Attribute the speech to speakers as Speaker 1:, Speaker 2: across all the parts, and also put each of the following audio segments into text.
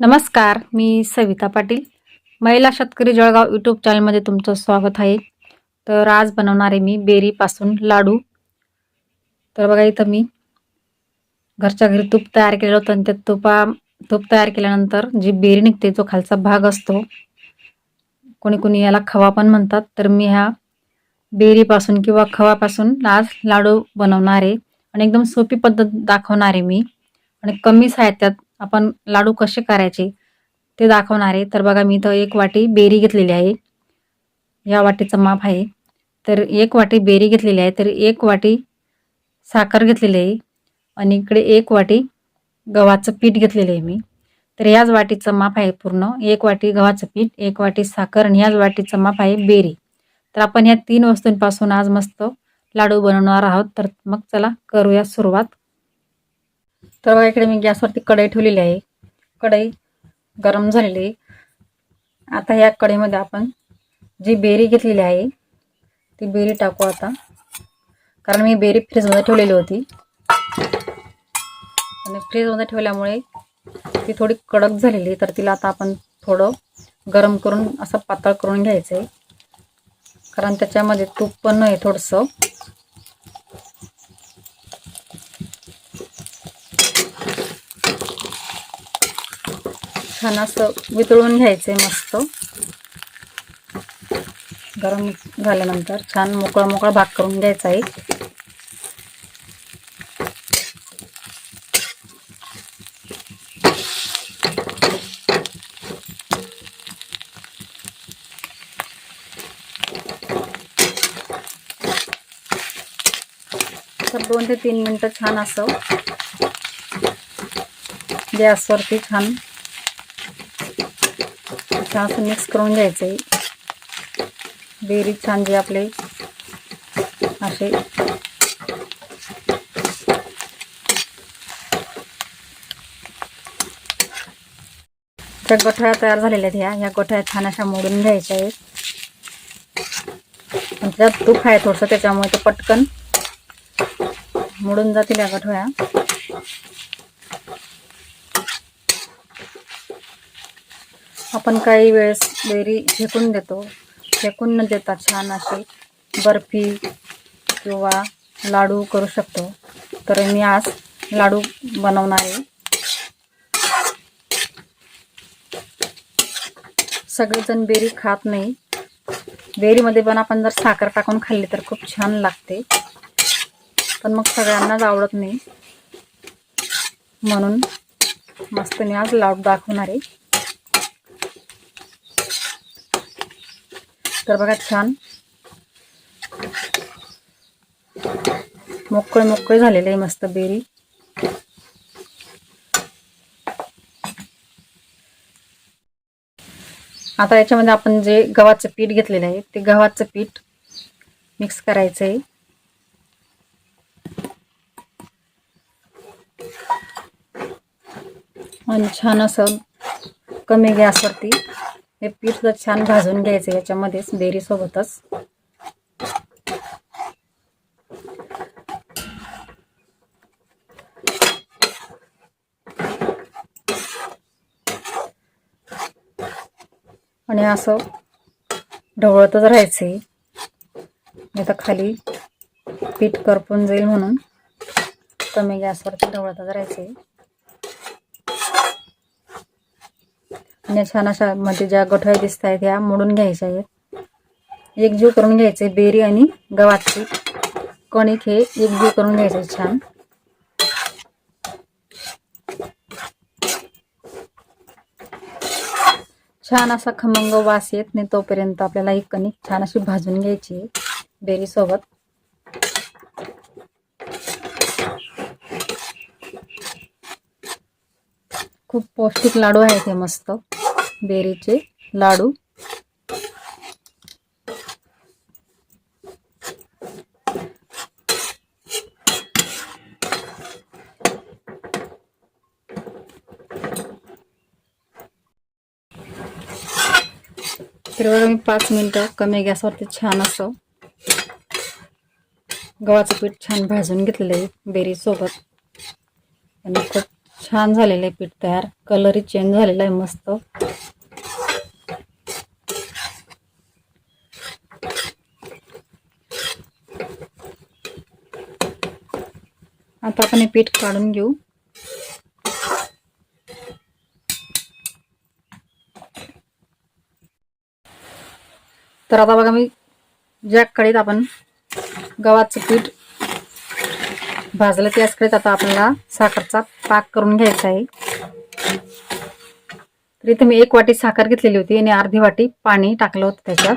Speaker 1: नमस्कार मी सविता पाटील. महिला शेतकरी जळगाव यूट्यूब चॅनलमध्ये तुमचं स्वागत आहे. तर आज बनवणार आहे मी बेरीपासून लाडू. तर बघा इथं मी घरच्या घरी तूप तयार केलेलं होतं आणि त्या तुपा तूप तयार केल्यानंतर जी बेरी निघते जो खालचा भाग असतो. कोणी कोणी याला खवा पण म्हणतात. तर मी ह्या बेरीपासून किंवा खवापासून आज लाडू बनवणार आहे. आणि एकदम सोपी पद्धत दाखवणार आहे मी. आणि कमी साहित्यात आपण लाडू कसे करायचे ते दाखवणार. आहे तर बघा मी इथं एक वाटी बेरी घेतलेली आहे. या वाटीचं माप आहे. तर एक वाटी बेरी घेतलेली आहे. तर एक वाटी साखर घेतलेली आहे. आणि इकडे एक वाटी गव्हाचं पीठ घेतलेलं आहे मी. तर याच वाटीचं माप आहे पूर्ण. एक वाटी गव्हाचं पीठ एक वाटी साखर आणि याच वाटीचं माप आहे बेरी. तर आपण या तीन वस्तूंपासून आज मस्त लाडू बनवणार आहोत. तर मग चला करूया सुरुवात. तर बघा इकडे मी गॅसवरती कढई ठेवलेली आहे. कढई गरम झालेली आहे. आता या कढईमध्ये आपण जी बेरी घेतलेली आहे ती बेरी टाकू आता. कारण मी बेरी फ्रीजमध्ये ठेवलेली होती. आणि फ्रीजमध्ये ठेवल्यामुळे ती थोडी कडक झालेली तर तिला आता आपण थोडं गरम करून असं पातळ करून घ्यायचं आहे कारण त्याच्यामध्ये तूप पण आहे थोडंसं. छान असं वितळून घ्यायचं आहे मस्त. गरम झाल्यानंतर छान मोकळा मोकळा भाग करून घ्यायचा आहे तर दोन ते तीन मिनटं छान असं गॅसवरती छान छान असं मिक्स करून घ्यायचं आहे. बेरी छान जे आपले असे. त्या गठळ्या तयार झालेल्या आहेत ह्या. या गठळ्या छान अशा मोडून घ्यायच्या आहेत. त्यात तूप आहे थोडंसं त्याच्यामुळे ते पटकन मोडून जातील या गठळ्या आपण काही वेळेस बेरी फेकून देतो. फेकून न देता छान अशी बर्फी किंवा लाडू करू शकतो. तर मी आज लाडू बनवणार आहे. सगळेजण बेरी खात नाही. बेरीमध्ये पण आपण जर साखर टाकून खाल्ली तर खूप छान लागते. पण मग सगळ्यांनाच आवडत नाही. म्हणून मस्त मी आज लाडू दाखवणार आहे. तर बघा छान. मोकळे मोकळे झालेले आहे मस्त बेरी. आता याच्यामध्ये आपण जे गव्हाचं पीठ घेतलेलं आहे ते गव्हाचं पीठ मिक्स करायचं आहे. आणि छान असं कमी गॅसवरती हे पीठ सुद्धा छान भाजून घ्यायचं याच्यामध्येच बेरीसोबतच आणि असं ढवळतच राहायचे आता तर खाली पीठ करपून जाईल म्हणून. कमी गॅसवरती ढवळतच राहायचे या छान अशा मध्ये ज्या गठळ्या दिसत आहेत ह्या मोडून घ्यायच्या आहेत. एकजीव करून घ्यायचे बेरी आणि गव्हाचे कणिक हे एकजीव करून घ्यायचे छान. छान असा खमंग वास येत नाही तोपर्यंत आपल्याला ही कणिक छान अशी भाजून घ्यायची बेरी सोबत खूप पौष्टिक लाडू आहेत हे मस्त. बेरीचे लाडू. तर मी पाच मिनटं कमी गॅसवरती छान असं गव्हाचं पीठ छान भाजून घेतलेलं आहे बेरी सोबत आणि खूप छान झालेलं आहे पीठ तयार. कलरही चेंज झालेला आहे मस्त. आता आपण हे पीठ काढून घेऊ. तर आता बघा मी ज्या कढईत आपण गव्हाचं पीठ भाजलं त्याच असकडेच आता आपल्याला साखरचा पाक करून घ्यायचा आहे. तरी तुम्ही एक वाटी साखर घेतलेली होती आणि अर्धी वाटी पाणी टाकलं होतं त्याच्यात.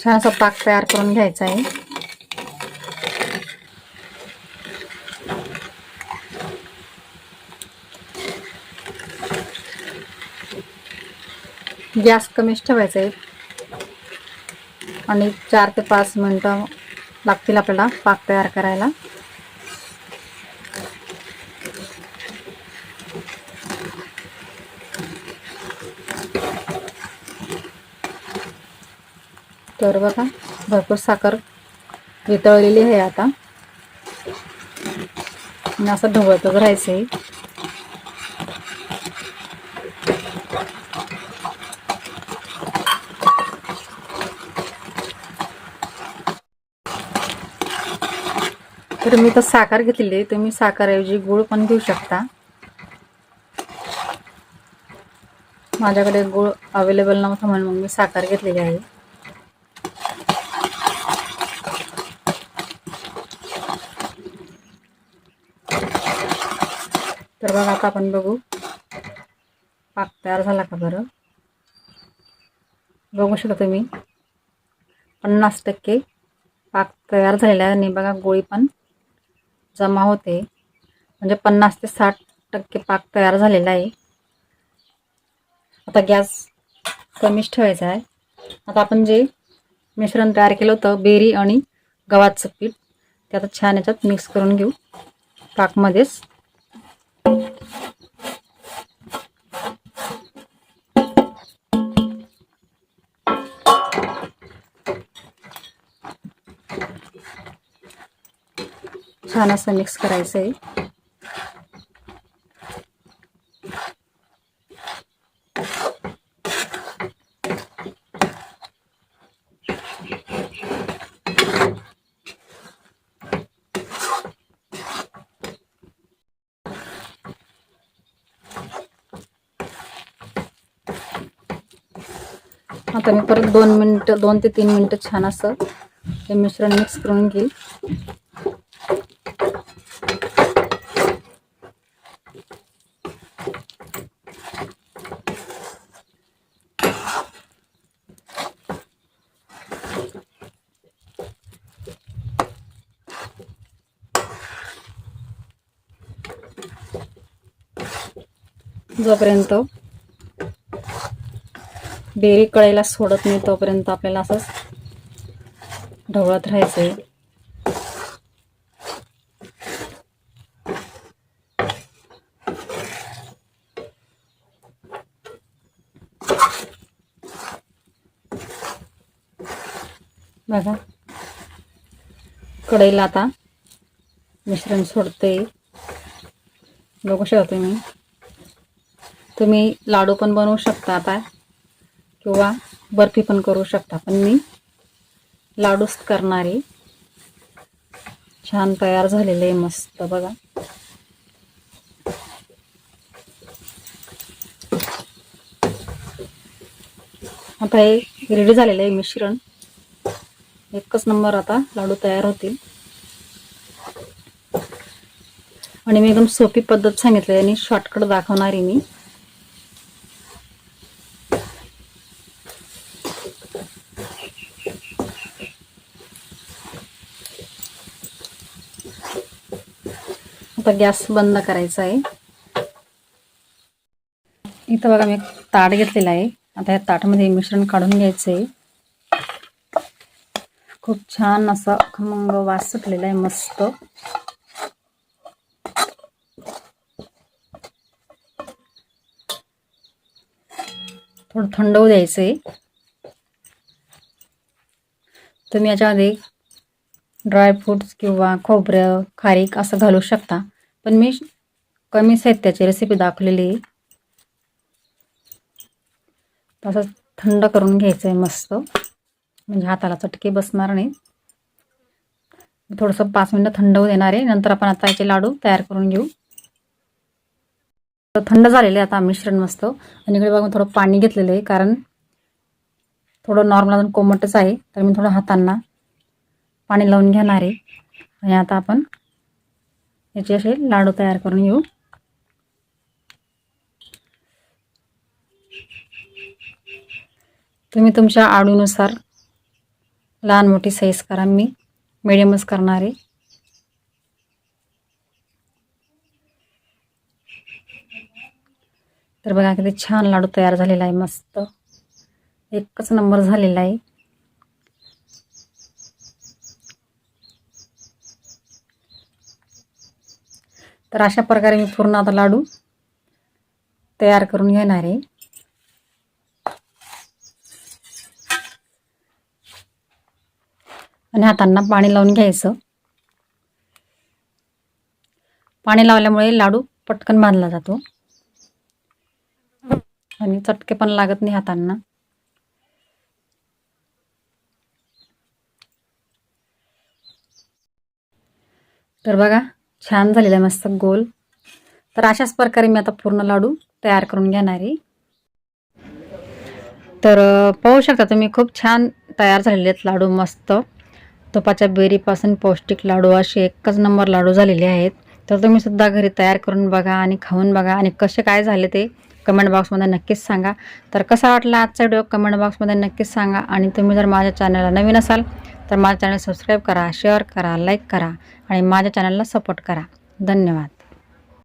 Speaker 1: छान असा पाक तयार करून घ्यायचा आहे. गॅस कमीच ठेवायचा आहे. आणि चार ते पाच मिनटं लागतील आपल्याला पाक तयार करायला. तर बघा भरपूर साखर वितळलेली आहे आता. असं ढवळत राहायचं आहे तर मी तर साखर घेतलेली आहे. तुम्ही साखरऐवजी गुळ पण घेऊ शकता. माझ्याकडे गुळ अवेलेबल नव्हता म्हणून मग मी साखर घेतलेली आहे. तर बघा आता आपण बघू. पाक तयार झाला का बरं? बघू शकता तुम्ही. पन्नास टक्के पाक तयार झालेला आहे आणि बघा गोळी पण जमा होते. म्हणजे पन्नास ते साठ टक्के पाक तयार झालेला आहे. आता गॅस कमीच ठेवायचा आहे. आता आपण जे मिश्रण तयार केलं होतं बेरी आणि गव्हाचं पीठ ते आता छान याच्यात मिक्स करून घेऊ. पाकमध्येच. छान असं मिक्स करायचं आहे आता मी परत दोन मिनटं दोन ते तीन मिनटं छान असं हे मिश्रण मिक्स करून घेईल. जोपर्यंत बेरी कळायला सोडत नाही तोपर्यंत आपल्याला असंच ढवळत राहायचं आहे बघा. कढईला आता मिश्रण सोडते बघू शकते मी तुम्ही लाडू पण बनवू शकता आता. किंवा बर्फी पण करू शकता. पण मी लाडूच करणारे. छान तयार झालेले आहे मस्त बघा. आता हे रेडी झालेलं आहे मिश्रण एकच नंबर आता लाडू तयार होतील. आणि मी एकदम सोपी पद्धत सांगितली आणि शॉर्टकट दाखवणारी मी. आता गॅस बंद करायचा आहे. इथं बघा मी ताट घेतलेला आहे. आता या ताटामध्ये मिश्रण काढून घ्यायचं आहे. खूप छान असा खमंग वास सुटलेला आहे मस्त. थोडं थंड होऊ द्यायचं आहे. तुम्ही याच्यामध्ये ड्रायफ्रूट्स किंवा खोबरं खारीक असं घालू शकता. पण मी कमी साहित्याची रेसिपी दाखवलेली आहे. तसंच थंड करून घ्यायचं आहे मस्त. म्हणजे हाताला चटके बसणार नाही थोडंसं पाच मिनटं थंड होऊ देणार आहे. नंतर आपण आता याचे लाडू तयार करून घेऊ. थंड थंड झालेले आता मिश्रण मस्त. आणि इकडे बघून थोडं पाणी घेतलेलं आहे कारण थोडं नॉर्मल अजून कोमटच आहे. तर मी थोडं हातांना पाणी लावून घेणार आहे. आणि आता आपण याचे असे लाडू तयार करून घेऊ. तुम्ही तुमच्या आवडीनुसार लहान मोठी साईज करा. मी मिडियमच करणार आहे. तर बघा किती छान लाडू तयार झालेला आहे. मस्त. एकच नंबर झालेला आहे. तर अशा प्रकारे मी पूर्ण आता लाडू तयार करून घेणार आहे. आणि हातांना पाणी लावून घ्यायचं. पाणी लावल्यामुळे लाडू पटकन बांधला जातो. आणि चटके पण लागत नाही हातांना. तर बघा छान झालेला आहे मस्त गोल. तर अशाच प्रकारे मी आता पूर्ण लाडू तयार करून घेणार आहे. तर पाहू शकता तुम्ही खूप छान तयार झालेले आहेत लाडू मस्त. तुपाच्या बेरीपासून पौष्टिक लाडू असे एकच नंबर लाडू झालेले आहेत. तर तुम्ही सुद्धा घरी तयार करून बघा आणि खाऊन बघा. आणि कसे काय झाले ते कमेंट बॉक्समध्ये नक्कीच सांगा. तर कसा वाटला आजचा व्हिडिओ कमेंट बॉक्समध्ये नक्कीच सांगा. आणि तुम्ही जर माझ्या चॅनलला नवीन असाल तर माझं चॅनल सबस्क्राईब करा शेअर करा लाईक करा आणि माझ्या चॅनलला सपोर्ट करा. धन्यवाद.